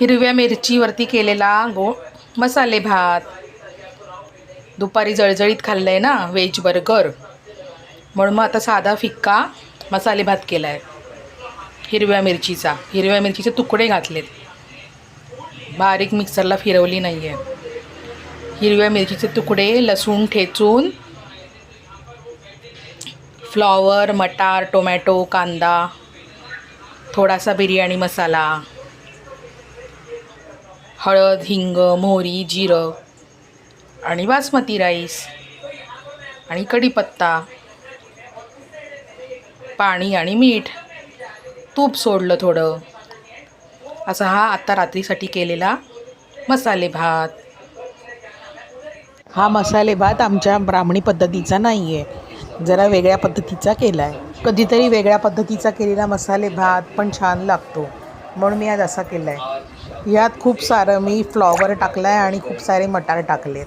हिरव्या मिरचीवरती केलेला गो मसाले भात. दुपारी जळजळीत खाल्लं आहे ना व्हेज बर्गर. म्हणून मग आता साधा फिक्का मसाले भात केला आहे हिरव्या मिरचीचा. हिरव्या मिरचीचे तुकडे घातलेत. बारीक मिक्सरला फिरवली नाही आहे हिरव्या मिरचीचे तुकडे लसूण ठेचून. फ्लॉवर मटार टोमॅटो कांदा. थोडासा बिर्याणी मसाला हळद हिंग मोहरी जिरं आणि बासमती राईस आणि कढीपत्ता पाणी आणि मीठ. तूप सोडलं थोडं. असा हा आत्ता रात्रीसाठी केलेला मसाले भात. हा मसाले भात आमच्या ब्राह्मणी पद्धतीचा नाही आहे जरा वेगळ्या पद्धतीचा केला आहे कधीतरी वेगळ्या पद्धतीचा केलेला मसाले भात पण छान लागतो. म्हणून मी आज असा केला आहे यात खूप सारं मी फ्लॉवर टाकला आहे आणि खूप सारे मटार टाकलेत.